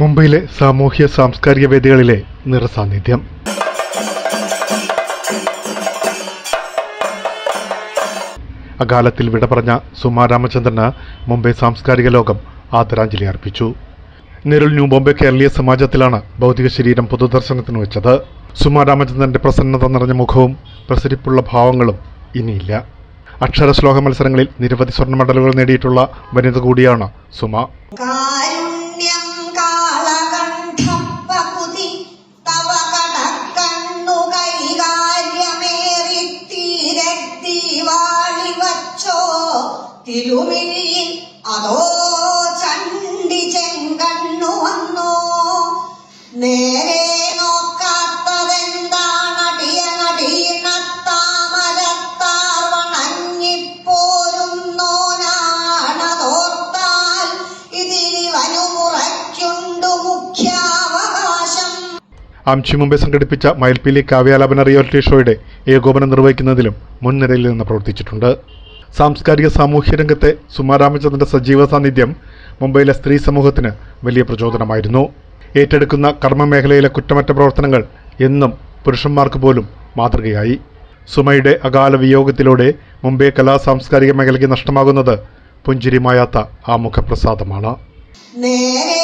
മുംബൈയിലെ സാമൂഹ്യ സാംസ്കാരിക വേദികളിലെ നിറസാന്നിധ്യം. അകാലത്തിൽ വിട പറഞ്ഞ സുമാ രാമചന്ദ്രന് മുംബൈ സാംസ്കാരിക ലോകം ആദരാഞ്ജലി അർപ്പിച്ചു. നിരുൾ ന്യൂ ബോംബെ കേരളീയ സമാജത്തിലാണ് ഭൗതിക ശരീരം പൊതുദർശനത്തിന് വെച്ചത്. സുമാ രാമചന്ദ്രന്റെ പ്രസന്നത നിറഞ്ഞ മുഖവും പ്രസരിപ്പുള്ള ഭാവങ്ങളും ഇനിയില്ല. അക്ഷരശ്ലോക മത്സരങ്ങളിൽ നിരവധി സ്വർണ മെഡലുകൾ നേടിയിട്ടുള്ള വനിത കൂടിയാണ് സുമ. തിരുമിഴിയിൽ അതോ ചണ്ടി ചെങ്കണ്ണു വന്നു? നേരെ ആംചി മുംബൈ സംഘടിപ്പിച്ച മയിൽപ്പീലി കാവ്യാലാപന റിയാലിറ്റി ഷോയുടെ ഏകോപനം നിർവഹിക്കുന്നതിലും മുൻനിരയിൽ നിന്ന് പ്രവർത്തിച്ചിട്ടുണ്ട്. സാംസ്കാരിക സാമൂഹ്യ രംഗത്തെ സുമാ രാമചന്ദ്രന്റെ സജീവ സാന്നിധ്യം മുംബൈയിലെ സ്ത്രീ സമൂഹത്തിന് വലിയ പ്രചോദനമായിരുന്നു. ഏറ്റെടുക്കുന്ന കർമ്മമേഖലയിലെ കുറ്റമറ്റ പ്രവർത്തനങ്ങൾ എന്നും പുരുഷന്മാർക്ക് പോലും മാതൃകയായി. സുമയുടെ അകാല വിയോഗത്തിലൂടെ മുംബൈ കലാ സാംസ്കാരിക മേഖലയ്ക്ക് നഷ്ടമാകുന്നത് പുഞ്ചിരിമായാത്ത ആ മുഖപ്രസാദമാണ് നേരെ